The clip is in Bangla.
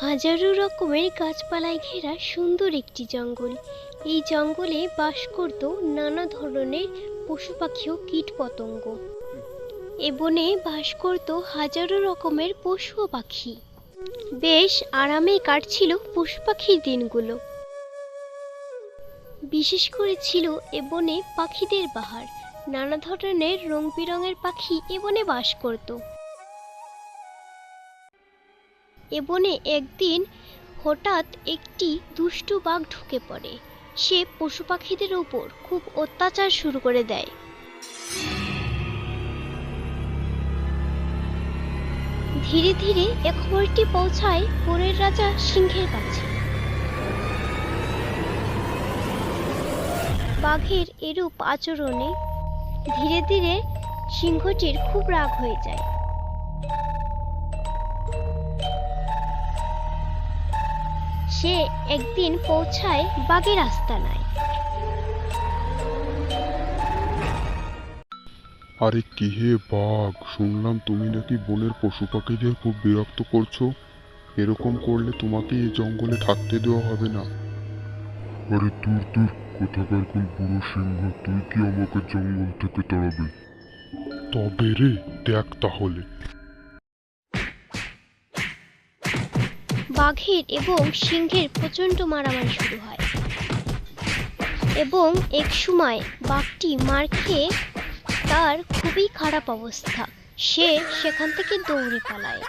হাজারো রকমের গাছপালায় ঘেরা সুন্দর একটি জঙ্গল। এই জঙ্গলে বাস করত নানা ধরনের পশু পাখি ও কীট পতঙ্গ। এ বনে বাস করত হাজারো রকমের পশু পাখি। বেশ আরামে কাটছিল পশু পাখির দিনগুলো। বিশেষ করে ছিল এ বনে পাখিদের বাহার। নানা ধরনের রং বেরঙের পাখি এ বনে বাস করত। এ বনে একদিন হঠাৎ একটি দুষ্টু বাঘ ঢুকে পড়ে। সে পশু পাখিদের উপর খুব অত্যাচার শুরু করে দেয়। ধীরে ধীরে এ খবরটি পৌঁছায় বনের রাজা সিংহের কাছে। বাঘের এরূপ আচরণে ধীরে ধীরে সিংহটির খুব রাগ হয়ে যায়। সে একদিন পৌঁছায় বাঘের আস্তানায়। আরে কি হে বাঘ শুনলাম তুমি নাকি বনের পশু পাখিদের খুব বিরক্ত করছ। এরকম করলে তোমাকে এই জঙ্গলে থাকতে দেওয়া হবে না। আরে দূর দূর কোথাকার কোন বুড়ো সিংহ তুই কি আমাকে জঙ্গল থেকে তাড়াবে? তবে রে দেখ তাহলে। বাঘের এবং সিংহের প্রচণ্ড মারামারি শুরু হয়। এবং এক সময় বাঘটি মার খেয়ে তার খুবই খারাপ অবস্থা। সে সেখান থেকে দৌড়ে পালায়।